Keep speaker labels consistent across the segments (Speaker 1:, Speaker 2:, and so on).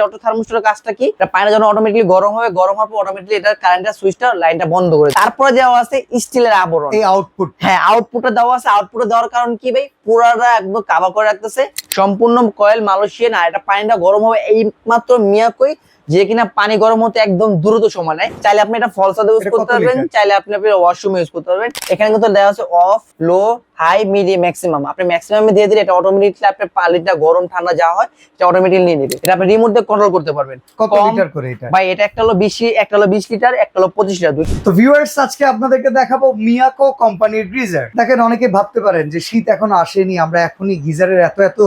Speaker 1: Auto থার্মোস্টারের কাজটা কি? এটা যখন অটোমেটিকলি গরম হবে গরম হওয়ার পর অটোমেটিকলি এটা কারেন্টের সুইচটা লাইনটা বন্ধ করে তারপরে দেওয়া আছে স্টিলের আবরণ।
Speaker 2: এই আউটপুট
Speaker 1: হ্যাঁ আউটপুটে দেওয়া আছে। আউটপুটে দেওয়ার কারণ কি ভাই? পুরাটা একদম কাভার করে রাখতেছে। সম্পূর্ণ কয়েল মালয়েশিয়া না এটা পানিটা গরম হবে এই মাত্র মিয়াকই যে কিনা পানি গরম হতে একদম দ্রুত সময় নেয়। চাইলে আপনি এটা ফলসাদে ইউজ করতে পারবেন চাইলে আপনি আপনি ওয়াশরুমে ইউজ করতে পারবেন। এখানে কিন্তু দেওয়া আছে off low high medium maximum আপনি ম্যাক্সিমামে দিয়ে দিলে এটা অটোমেটিকলি আপনার পানিটা গরম ঠান্ডা যা হয় এটা অটোমেটিকলি নিয়ে নেবে। এটা আপনি রিমোট দিয়ে কন্ট্রোল করতে পারবেন।
Speaker 2: কত লিটার করে এটা?
Speaker 1: ভাই এটা একটা হলো বিশ একটা হলো বিশ লিটার একটা হলো পঁচিশ লিটার দুই।
Speaker 2: তো ভিউয়ার্স আজকে আপনাদেরকে দেখাবো মিয়াকো কোম্পানির গিজার দেখেন অনেকে ভাবতে পারেন যে শীত এখনও আসেনি আমরা এখনই গিজারের এত এত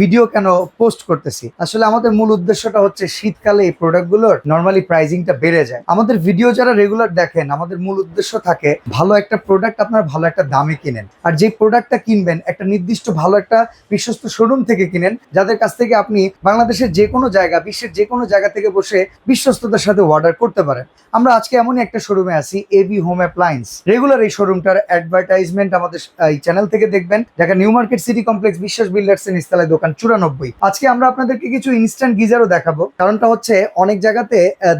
Speaker 2: ভিডিও কেন পোস্ট করতেছি? আসলে আমাদের মূল উদ্দেশ্যটা হচ্ছে শীতকালে প্রোডাক্টগুলোর নর্মালি প্রাইসিংটা বেড়ে যায়। আমাদের ভিডিও যারা রেগুলার দেখেন, আমাদের মূল উদ্দেশ্য থাকে ভালো একটা প্রোডাক্ট আপনার ভালো একটা দামে কিনেন। আর যে প্রোডাক্টটা কিনবেন, একটা নির্দিষ্ট ভালো একটা বিশ্বস্ত শোরুম থেকে কিনেন, যাদের কাছ থেকে আপনি বাংলাদেশের যে কোনো জায়গা, বিশ্বের যে কোনো জায়গা থেকে বসে বিশ্বস্ততার সাথে অর্ডার করতে পারেন। আমরা আজকে এমনই একটা শোরুমে আছি এবি হোম অ্যাপ্লায়েন্স রেগুলার এই শোরুমটার অ্যাডভার্টাইজমেন্ট আমাদের এই চ্যানেল থেকে দেখবেন, Dhaka new market city complex Biswas builders এর নিস্তালায় দোকান চুরানব্বই। আজকে আমরা আপনাদেরকে কিছু ইনস্ট্যান্ট গিজারও দেখাবো। কারণটা হচ্ছে অনেক জায়গাতে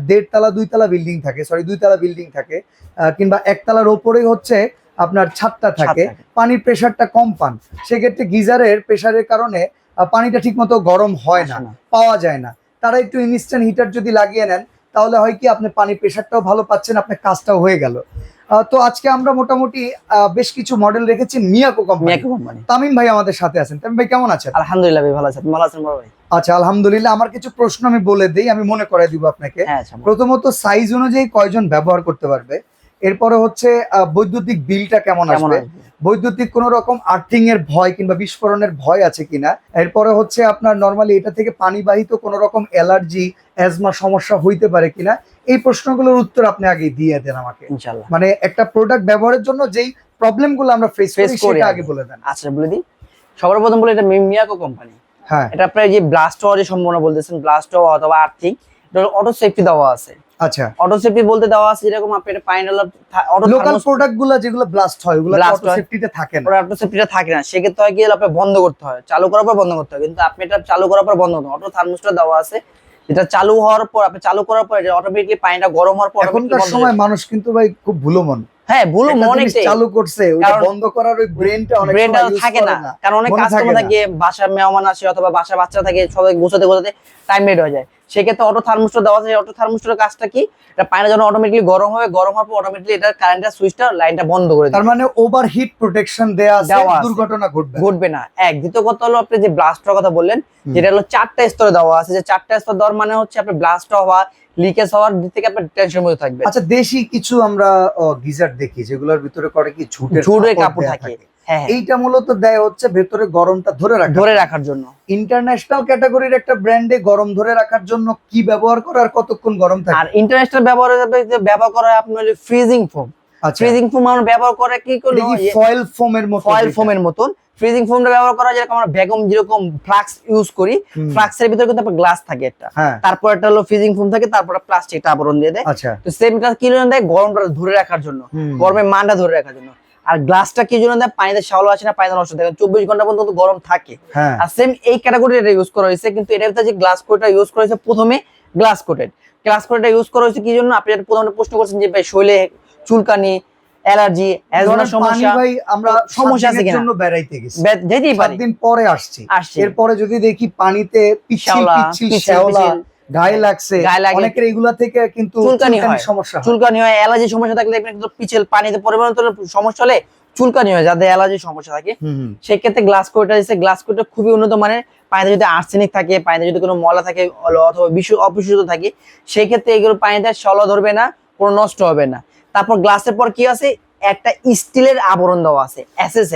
Speaker 2: দেড়তলা দুইতলা দুই তালা বিল্ডিং থাকে সরি দুইতলা বিল্ডিং থাকে কিংবা একতলার ওপরে হচ্ছে আপনার ছাদটা থাকে। পানির প্রেশারটা কম পান সেক্ষেত্রে গিজারের প্রেশারের কারণে পানিটা ঠিকমতো গরম হয় না। পাওয়া যায় না তারা একটু ইনস্ট্যান্ট হিটার যদি লাগিয়ে নেন তাহলে হয় কি আপনি পানির প্রেশারটাও ভালো পাচ্ছেন আপনার কাজটাও হয়ে গেল তো আজকে আমরা মোটামুটি আহ, বেশ কিছু মডেল রেখেছি মিয়াকো কোম্পানি তামিম ভাই আমাদের সাথে আছেন। তামিম ভাই কেমন আছেন?
Speaker 1: আলহামদুলিল্লাহ ভাই ভালো আছেন ভালো আছেন বড় ভাই?
Speaker 2: আচ্ছা আলহামদুলিল্লাহ। আমার কিছু প্রশ্ন আমি বলে দিই আমি মনে করাই দিব আপনাকে।
Speaker 1: হ্যাঁ আচ্ছা
Speaker 2: প্রথমত সাইজ অনুযায়ী কয়জন ব্যবহার করতে পারবে? এরপরে হচ্ছে বৈদ্যুতিক বিলটা কেমন আসবে? বৈদ্যুতিক কোন রকম আর্থিং এর ভয় কিংবা বিস্ফোরণের ভয় আছে কিনা? এরপরে হচ্ছে আপনার নর্মালি এটা থেকে পানিবাহিত কোন রকম অ্যালার্জি অ্যাজমা সমস্যা হইতে পারে কিনা? এই প্রশ্নগুলোর উত্তর আপনি আগে দিয়ে দেন আমাকে।
Speaker 1: ইনশাআল্লাহ।
Speaker 2: মানে একটা প্রোডাক্ট ব্যবহারের জন্য যেই প্রবলেমগুলো আমরা ফেস
Speaker 1: Face
Speaker 2: করি
Speaker 1: আগে।
Speaker 2: বলে দেন।
Speaker 1: আচ্ছা বলে দিই। সবার প্রথম বলে এটা মি- মিয়াকো কোম্পানি
Speaker 2: হ্যাঁ।
Speaker 1: এটা আপনার যে ব্লাস্ট হওয়ার যে সম্ভাবনা বলতেছেন ব্লাস্ট হওয়া অথবা আর্থিক অটো সেফটি দেওয়া আছে।
Speaker 2: আচ্ছা।
Speaker 1: অটো সেফটি বলতে দেওয়া আছে যেরকম আপনার এটা অটো
Speaker 2: লোকাল প্রোডাক্টগুলো যেগুলো ব্লাস্ট হয় ওগুলো অটো সেফটিতে থাকে না।
Speaker 1: অটো সেফটিটা থাকে না। সেক্ষেত্রে হয় কি আপনার বন্ধ করতে হয়। চালু করার পর বন্ধ করতে হয়। কিন্তু আপনি এটা চালু করার পর বন্ধ করতে অটো থার্মোস্টার দেওয়া আছে। এটা চালু হওয়ার পর আপনি চালু করার পর অটোমেটিকলি পানিটা গরম হওয়ার পর
Speaker 2: এখনকার সময় মানুষ কিন্তু ভাই খুব ভুলো মন
Speaker 1: হ্যাঁ অনেকটাই
Speaker 2: চালু করছে ওটা বন্ধ করার ওই ব্রেনটা অনেক
Speaker 1: ব্রেনটা থাকে না। কারণ অনেক কাস্টমার
Speaker 2: থাকে
Speaker 1: বাসার মেহমান আসে অথবা বাসা বাচ্চা থাকে সবাই গোছাতে গোছাতে টাইম লেট হয়ে যায়। সেক্ষেত্রে অটো থার্মোস্টার দেওয়া আছে অটো থার্মোস্টারের কাজটা কি? এটা যখন অটোমেটিকলি গরম হবে গরম হওয়ার পর অটোমেটিকলি এটা কারেন্টের সুইচটা লাইনটা বন্ধ করে
Speaker 2: তার মানে ওভার হিট প্রোটেকশন দেয়া আছে
Speaker 1: দেওয়া
Speaker 2: দুর্ঘটনা ঘটবে না।
Speaker 1: ঘটবে না। এক দ্বিতীয় কথা হলো আপনি যে ব্লাস্টের কথা বললেন যেটা হলো চারটা স্তরে দেওয়া আছে। যে চারটা স্তর দেওয়ার মানে হচ্ছে আপনি ব্লাস্ট হওয়া লিকেজ হওয়ার দিক থেকে আপনার টেনশন মধ্যে থাকবে
Speaker 2: আচ্ছা দেশি কিছু আমরা গিজার দেখি যেগুলোর ভিতরে করে কি ঝুটের
Speaker 1: ঝুটের কাপড় থাকে। হ্যাঁ হ্যাঁ,
Speaker 2: এইটা মূলত দেয় হচ্ছে ভেতরে গরমটা ধরে রাখা
Speaker 1: ধরে রাখার জন্য।
Speaker 2: ইন্টারন্যাশনাল ক্যাটাগরির একটা ব্র্যান্ডে গরম ধরে রাখার জন্য কি ব্যবহার করার আর কতক্ষণ গরম থাকে?
Speaker 1: আর ইন্টারন্যাশনাল ব্যবহার ব্যবহার করা আপনার ফ্রিজিং ফোম ফ্রিজিং ফোম আমরা ব্যবহার করে কি করল?
Speaker 2: ফয়েল ফোমের মতো
Speaker 1: ফয়েল ফোমের মতন। ফ্রিজিং ফোমটা ব্যবহার করা যেরকম আমরা বেগম যেরকম ফ্লাক্স ইউজ করি ফ্লাক্সের ভিতরে কিন্তু একটা গ্লাস থাকে একটা।
Speaker 2: হ্যাঁ।
Speaker 1: তারপর একটা হলো ফ্রিজিং ফোম থাকে তারপর প্লাস্টিকটা আবরণ দিয়ে দেয়।
Speaker 2: আচ্ছা।
Speaker 1: তো সেমটা কি জন্য দেয়? গরমটা ধরে রাখার জন্য। গরমের মানটা ধরে রাখার জন্য। আর গ্লাসটা কি জন্য দেয়? পানিতে শাওলা আসে না পানিতে নষ্ট থাকে চব্বিশ ঘণ্টা পর্যন্ত গরম থাকে।
Speaker 2: হ্যাঁ।
Speaker 1: আর সেম এই ক্যাটাগরি এটা ইউজ করা হয়েছে কিন্তু এটার ভিতরে যে গ্লাস কোটটা ইউজ করা হয়েছে প্রথমে গ্লাস কোটেড গ্লাস কোটটা ইউজ করা হয়েছে কি জন্য? আপনি প্রথমে প্রশ্ন করছেন যে ভাই শৈলে চুলকানি অ্যালার্জি অ্যাজমার সমস্যা
Speaker 2: ভাই আমরা
Speaker 1: সমস্যা আছে কিনা?
Speaker 2: জন্য বেড়াইতে গেছি।
Speaker 1: যেতেই
Speaker 2: সাত দিন পরে আসছি। এরপরে যদি দেখি পানিতে পিচ্ছিল পিচ্ছিল
Speaker 1: পিচ্ছিল,
Speaker 2: শ্যাওলা গায়ে লাগছে। অনেকের এগুলা থেকে কিন্তু
Speaker 1: চুলকানি হয়।
Speaker 2: সমস্যা
Speaker 1: চুলকানি হয় অ্যালার্জি সমস্যা থাকলে কিন্তু পিছেল পানিতে পরিমাণ সমস্যা হলে চুলকানি হয় যাদের অ্যালার্জির সমস্যা থাকে। সেক্ষেত্রে গ্লাস কোটটা দিচ্ছে। গ্লাস কোটটা খুবই উন্নত মানের। পানিতে যদি আর্সেনিক থাকে পানিতে যদি কোনো ময়লা থাকে অল- অথবা বিশু অপরিশুদ্ধ থাকে সেই ক্ষেত্রে এগুলো পানিতে শলা ধরবে না কোনো নষ্ট হবে না। তারপর গ্লাসের পর কি আছে? একটা স্টিলের আবরণ দেওয়া আছে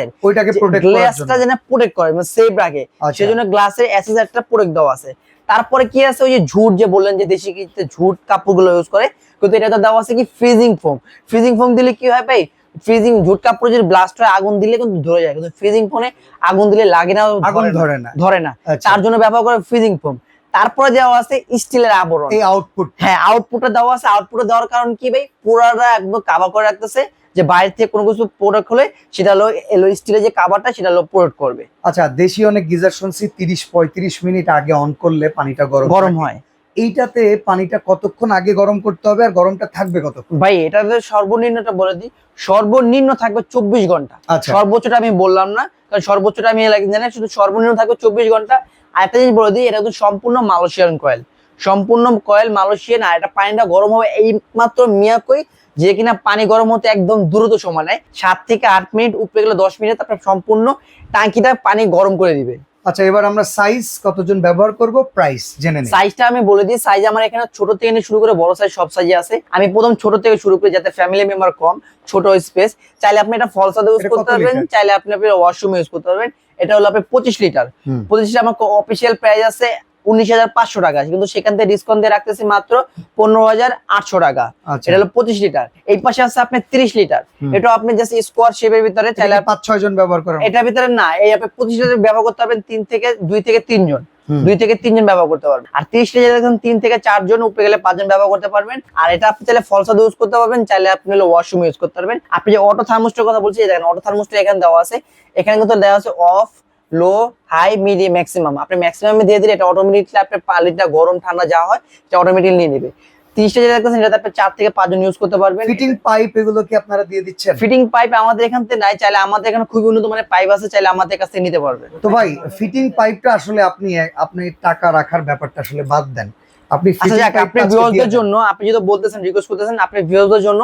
Speaker 1: এর
Speaker 2: ওইটাকে প্রোটেক্ট জন্য।
Speaker 1: গ্লাসটা যেন প্রোটেক্ট করে মানে সেভ রাখে
Speaker 2: আচ্ছা।
Speaker 1: সেজন্য গ্লাসের একটা প্রোটেক্ট দেওয়া আছে। তারপরে কি আছে? ওই যে ঝুট যে বললেন যে দেশি কিতে ঝুট কাপড়গুলো ইউজ করে কিন্তু এটা তো দেওয়া আছে কি? ফ্রিজিং ফোম ফ্রিজিং ফোম দিলে কি হয় ভাই? ফ্রিজিং ঝুট কাপড় যদি ব্লাস্ট হয় আগুন দিলে কিন্তু ধরে যায় কিন্তু ফ্রিজিং ফোনে আগুন দিলে লাগে না
Speaker 2: আগুন
Speaker 1: ধরে না।
Speaker 2: ধরে না।
Speaker 1: ধরে না।
Speaker 2: আচ্ছা।
Speaker 1: তার জন্য ব্যবহার করে ফ্রিজিং ফোম তারপরে দেওয়া আছে স্টিলের আবরণ।
Speaker 2: এই আউটপুট
Speaker 1: হ্যাঁ আউটপুটে দেওয়া আছে। আউটপুটে দেওয়ার কারণ কি ভাই? পুরাটা একদম কাভার করে রাখতেছে যে বাইরে থেকে কোনো কিছু প্রোডাক্ট হলে সেটা হলো এলো স্টিলের যে কাভারটা সেটা হলো প্রোডাক্ট করবে।
Speaker 2: আচ্ছা দেশি অনেক গিজার শুনছি তিরিশ পঁয়ত্রিশ মিনিট আগে অন করলে পানিটা গরম
Speaker 1: গরম হয়।
Speaker 2: এইটাতে পানিটা কতক্ষণ আগে গরম করতে হবে আর গরমটা থাকবে কতক্ষণ?
Speaker 1: ভাই এটাতে সর্বনিম্নটা বলে দিই। সর্বনিম্ন থাকবে চব্বিশ ঘণ্টা।
Speaker 2: আচ্ছা।
Speaker 1: সর্বোচ্চটা আমি বললাম না কারণ সর্বোচ্চটা আমি জানি শুধু সর্বনিম্ন থাকবে চব্বিশ ঘণ্টা। আর একটা জিনিস বলে দিই এটা কিন্তু সম্পূর্ণ মালয়েশিয়ান কয়েল। সম্পূর্ণ কয়েল মালয়েশিয়ান আর এটা পানিটা গরম হবে এই মাত্র মিয়াকই যে কিনা পানি গরম হতে একদম দ্রুত সময় নেয়। সাত থেকে আট মিনিট উপরে গেলে দশ মিনিট তারপরে সম্পূর্ণ টাঙ্কিটা পানি গরম করে দিবে।
Speaker 2: আচ্ছা এবার আমরা সাইজ কতজন ব্যবহার করব? প্রাইস জেনে নিই।
Speaker 1: সাইজটা আমি বলে দিই সাইজ আমার এখানে ছোট থেকে নিয়ে শুরু করে বড় সাইজ সব সাইজে আছে। আমি প্রথম ছোট থেকে শুরু করি যাতে ফ্যামিলি মেম্বার কম ছোট স্পেস চাইলে আপনি এটা ফলসাতে ইউজ করতে পারবেন? চাইলে আপনি ওয়াশরুমে ইউজ করতে পারবেন। এটা হলো আপনার পঁচিশ লিটার। পঁচিশ লিটার আমার অফিসিয়াল প্রাইস আছে উনিশ হাজার পাঁচশো টাকা কিন্তু সেখান থেকে ডিসকাউন্ট দিয়ে রাখতেছি মাত্র পনেরো হাজার আটশো টাকা।
Speaker 2: আচ্ছা।
Speaker 1: এটা হলো পঁচিশ লিটার। এই পাশে আছে তিরিশ লিটার। এটা আপনি জাস্ট স্কোয়ার শেপের ভিতরে
Speaker 2: চাইলে পাঁচ ছয় জন ব্যবহার করেন।
Speaker 1: এটার ভিতরে না এই আপনি পঁচিশ লিটার ব্যবহার করতে পারবেন তিন থেকে দুই থেকে তিনজন। দুই থেকে তিনজন ব্যবহার করতে পারবেন। আর তিরিশ লিটার দেখুন তিন থেকে চারজন উপরে গেলে পাঁচজন ব্যবহার করতে পারবেন। আর এটা আপনি চাইলে ফলসাদ ইউজ করতে পারবেন চাইলে আপনি হলো ওয়াশরুম ইউজ করতে পারবেন। আপনি যে অটো থার্মোস্টের কথা বলছি দেখেন অটো থার্মোস্টার এখানে দেওয়া আছে। এখানে কিন্তু দেওয়া আছে off low high medium maximum আপনি ম্যাক্সিমাম দিয়ে দিলে এটা অটোমেটিকলি আপনার পালিটা গরম ঠান্ডা যা হয় সেটা অটোমেটিক নিয়ে নেবে। তিরিশটা যেটা দেখতেছেন এটাতে আপনি চার থেকে পাঁচজন ইউজ করতে পারবেন।
Speaker 2: ফিটিং পাইপ এগুলো কি আপনারা দিয়ে দিচ্ছেন?
Speaker 1: ফিটিং পাইপ আমাদের এখান থেকে নাই চাইলে আমাদের এখানে খুবই উন্নত মানের পাইপ আছে চাইলে আমাদের কাছ থেকে নিতে পারবেন।
Speaker 2: তো ভাই ফিটিং পাইপটা আসলে আপনি আপনি টাকা রাখার ব্যাপারটা আসলে বাদ দেন। আপনি
Speaker 1: আচ্ছা
Speaker 2: fitting
Speaker 1: আপনি
Speaker 2: টা আজকে দিয়ে
Speaker 1: ভিউয়ারদের জন্য আপনি যদি বলতেছেন রিকোয়েস্ট করতেছেন আপনি ভিউয়ারদের জন্য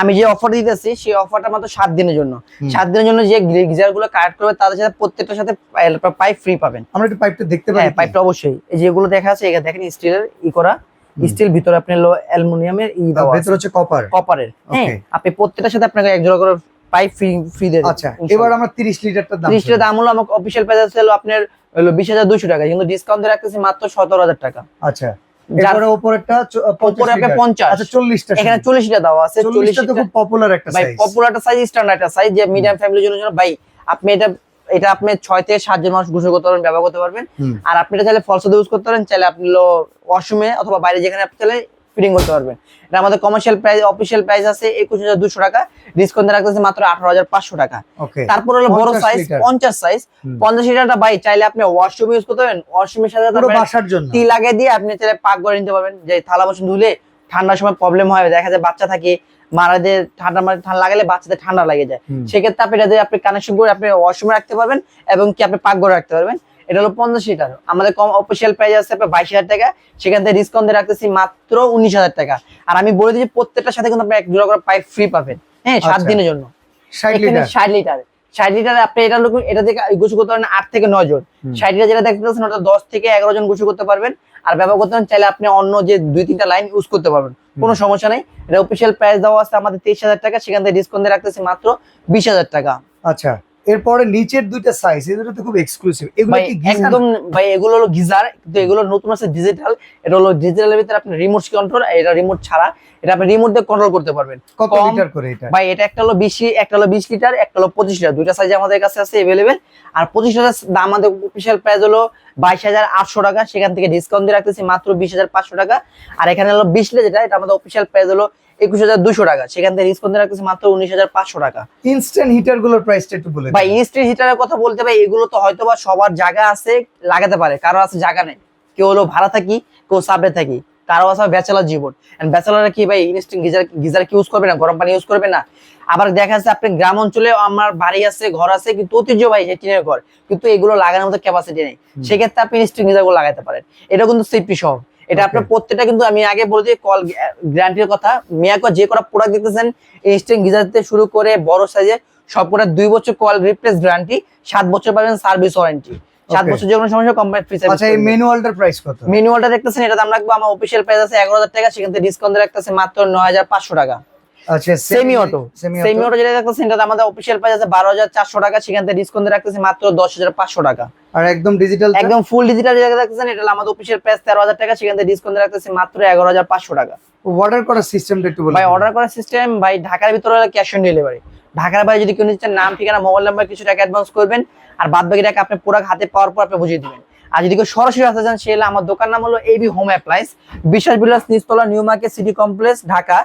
Speaker 1: আমি যে অফার দিতেছি সেই অফারটা মাত্র সাত দিনের জন্য। দিনের জন্য যে গিজারগুলো কানেক্ট করবে তাদের সাথে প্রত্যেকটার সাথে পাইপ ফ্রি পাবেন।
Speaker 2: আমরা একটু পাইপটা দেখতে
Speaker 1: হ্যাঁ পাইপটা অবশ্যই। এই যেগুলো দেখা আছে এখানে দেখেন স্টিলের ই করা। স্টিল ভিতরে আপনি হলো অ্যালুমিনিয়ামের ই দেওয়া
Speaker 2: ভেতরে হচ্ছে কপার
Speaker 1: কপারের হ্যাঁ আপনি প্রত্যেকটার সাথে আপনাকে এক জোড়া করে পাইপ ফ্রি ফ্রি দেবে।
Speaker 2: আচ্ছা এবার আমরা 30 লিটারটার দাম
Speaker 1: হলো আমার অফিসিয়াল প্রাইস হলো আপনার হলো বিশ হাজার দুশো টাকা কিন্তু ডিসকাউন্ট রাখতেছি মাত্র সতেরো হাজার টাকা।
Speaker 2: আচ্ছা। উপরেরটা
Speaker 1: উপরে
Speaker 2: আচ্ছা 40টা
Speaker 1: এখানে চল্লিশ লিটার দেওয়া আছে চল্লিশ
Speaker 2: 40টা তো খুব পপুলার একটা
Speaker 1: ভাই
Speaker 2: সাইজ
Speaker 1: পপুলার একটা সাইজ স্ট্যান্ডার্ড একটা সাইজ যে মিডিয়াম ফ্যামিলির জন্য জন্য। ভাই আপনি এটা এটা আপনি ছয় থেকে সাতজন মানুষ গোসল করতে পারবেন ব্যবহার করতে পারবেন। আর আপনি এটা চাইলে ফলস ইউজ করতে পারেন চাইলে আপনি ওয়াশরুমে অথবা বাইরে যেখানে আপনি চাইলে ফিটিং করতে পারবেন এটা আমাদের কমার্শিয়াল প্রাইস অফিসিয়াল প্রাইস আছে একুশ হাজার দুশো টাকা। ডিসকাউন্ট রাখতেছে মাত্র আঠারো হাজার পাঁচশো টাকা।
Speaker 2: ওকে
Speaker 1: তারপর হলো বড় সাইজ। পঞ্চাশ সাইজ। পঞ্চাশ লিটারটা ভাই চাইলে আপনি ওয়াশরুম ইউজ করতে পারবেন ওয়াশরুমের সাথে
Speaker 2: বাসার জন্য।
Speaker 1: টি লাগিয়ে দিয়ে আপনি চাইলে পাক করে নিতে পারবেন। যে থালা বাসন ধুলে ঠান্ডার সময় প্রবলেম হয় দেখা যায় বাচ্চা থাকে মারাদের ঠান্ডা মানে ঠান্ডা লাগালে বাচ্চাদের ঠান্ডা লাগে যায়। সেক্ষেত্রে আপনি এটা দিয়ে আপনি কানেকশন করে আপনি ওয়াশরুমে রাখতে পারবেন এবং কি আপনি পাক করে রাখতে পারবেন। এটা হলো পঞ্চাশ লিটার আমাদের কম অফিসিয়াল প্রাইস আছে আপনার বাইশ হাজার টাকা। সেখান থেকে ডিসকাউন্ট দিয়ে রাখতেছি মাত্র উনিশ হাজার টাকা। আর আমি বলে দিচ্ছি প্রত্যেকটার সাথে কিন্তু আপনি এক করে পাইপ ফ্রি পাবেন। হ্যাঁ সাত
Speaker 2: আচ্ছা।
Speaker 1: দিনের জন্য।
Speaker 2: 60
Speaker 1: এখানে
Speaker 2: লিটার?
Speaker 1: ষাট লিটার। ষাট লিটার আপনি এটা লোক এটা থেকে গোসল করতে পারেন আট থেকে নয় জন। ষাট লিটার যেটা দেখতে পাচ্ছেন ওটা দশ থেকে এগারো জন গোসল করতে পারবেন। আর ব্যবহার করতে পারেন চাইলে আপনি অন্য যে দুই তিনটা লাইন ইউজ করতে পারবেন। কোনো সমস্যা নেই। এটা অফিসিয়াল প্রাইস দেওয়া আছে আমাদের তেইশ হাজার টাকা। সেখান থেকে ডিসকাউন্ট দিয়ে রাখতেছি মাত্র বিশ হাজার টাকা।
Speaker 2: আচ্ছা। এরপরে নিচের দুইটা সাইজ এগুলো তো খুব এক্সক্লুসিভ এগুলো কি গিজার
Speaker 1: একদম ভাই এগুলো হলো গিজার কিন্তু এগুলো নতুন আছে ডিজিটাল এটা হলো ডিজিটালের ভিতরে আপনি রিমোট কন্ট্রোল এটা রিমোট ছাড়া এটা আপনি রিমোট দিয়ে কন্ট্রোল করতে পারবেন।
Speaker 2: কত লিটার করে এটা?
Speaker 1: ভাই এটা একটা হলো বিশ একটা হলো বিশ লিটার একটা হলো পঁচিশ লিটার দুইটা সাইজ আমাদের কাছে আছে अवेलेबल আর পঁচিশ লিটার দাম আমাদের অফিশিয়াল প্রাইস হলো বাইশ হাজার আটশো টাকা সেখান থেকে ডিসকাউন্ট দিয়ে রাখতেছি মাত্র বিশ হাজার পাঁচশো টাকা। আর এখানে হলো বিশ লে যেটা এটা আমাদের অফিসিয়াল প্রাইস হলো একুশ হাজার দুশো টাকা। সেখান থেকে ডিসকাউন্ট দিয়ে রাখতেছি মাত্র উনিশ হাজার পাঁচশো টাকা।
Speaker 2: ইনস্ট্যান্ট হিটারগুলোর প্রাইসটা একটু বলে
Speaker 1: ভাই ইনস্ট্যান্ট হিটারের কথা বলতে ভাই এগুলো তো হয়তো বা সবার জায়গা আছে লাগাতে পারে কারও আছে জায়গা নেই। কেউ হলো ভাড়া থাকি কেউ সাবে থাকি। কারও আছে ব্যাচেলার জীবন। ব্যাচেলার কি ভাই ইনস্ট্যান্ট গিজার গিজার কি ইউজ করবে না? গরম পানি ইউজ করবে না? আবার দেখা যাচ্ছে আপনি গ্রাম অঞ্চলে আমার বাড়ি আছে ঘর আছে কিন্তু ঐতিহ্য ভাই যে টিনের ঘর কিন্তু এগুলো লাগানোর মতো ক্যাপাসিটি নেই। সেক্ষেত্রে আপনি ইনস্ট্যান্ট গিজারগুলো লাগাতে পারেন। এটা কিন্তু সেফটি সহ। এটা আপনার প্রত্যেকটা কিন্তু আমি আগে বলে দিই কল গ্যারান্টির কথা। মিয়াকো যে কটা প্রোডাক্ট দেখতেছেন ইনস্ট্যান্ট গিজার থেকে শুরু করে বড় সাইজের সব কটা দুই বছর কল রিপ্লেস গ্যারান্টি সাত বছর পাবেন সার্ভিস ওয়ারেন্টি সাত বছর যে কোনো সমস্যা কোম্পানি ফ্রি
Speaker 2: আচ্ছা এই ম্যানুয়ালটার প্রাইস কত?
Speaker 1: ম্যানুয়ালটা দেখতেছেন এটা দাম রাখব আমার অফিসিয়াল প্রাইস আছে এগারো হাজার টাকা সেখান থেকে ডিসকাউন্ট রাখতেছে মাত্র নয় হাজার পাঁচশো টাকা।
Speaker 2: আচ্ছা
Speaker 1: সেমি অটো
Speaker 2: সেমি
Speaker 1: অটো যেটা দেখতেছেন এটা আমাদের অফিসিয়াল প্রাইস আছে বারো হাজার চারশো টাকা সেখান থেকে ডিসকাউন্ট রাখতেছে মাত্র দশ হাজার পাঁচশো টাকা।
Speaker 2: আর একদম ডিজিটাল
Speaker 1: একদম ফুল ডিজিটাল যেটা দেখতেছেন এটা আমাদের অফিসিয়াল প্রাইস তেরো হাজার টাকা সেখান থেকে ডিসকাউন্ট রাখতেছে মাত্র এগারো হাজার পাঁচশো টাকা।
Speaker 2: অর্ডার করার সিস্টেমটা একটু বলে
Speaker 1: ভাই অর্ডার করার সিস্টেম ভাই ঢাকার ভিতরে ক্যাশ অন ডেলিভারি ঢাকার বাইরে যদি কেউ নিতে নাম, ঠিকানা মোবাইল নাম্বার কিছু টাকা অ্যাডভান্স করবেন, আর বাদ বাকি টাকা আপনি পুরো হাতে পাওয়ার পর আপনি বুঝিয়ে দিবেন। আর যদি কেউ সরাসরি আসতে চান, সে হলে আমার দোকান নাম হলো AB home appliance Biswas Bilas নিচতলা, new market, city complex, Dhaka.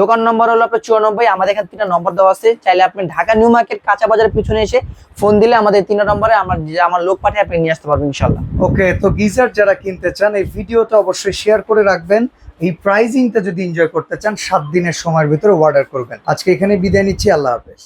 Speaker 1: দোকান নম্বর হলো আপনার চুরানব্বই, আমাদের এখানে তিনটা নম্বর দেওয়া আছে। চাইলে আপনি ঢাকা নিউ মার্কেট, কাঁচা বাজারের পিছনে এসে ফোন দিলে আমাদের তিনটা নম্বরে আমার আমার লোক পাঠিয়ে আপনি নিয়ে আসতে পারবেন ইনশাল্লাহ
Speaker 2: ওকে তো গিজার যারা কিনতে চান, এই ভিডিওটা অবশ্যই শেয়ার করে রাখবেন। এই প্রাইজিংটা যদি এনজয় করতে চান, সাত দিনের সময়ের ভিতরে অর্ডার করবেন। আজকে এখানে বিদায় নিচ্ছি, আল্লাহ হাফেজ।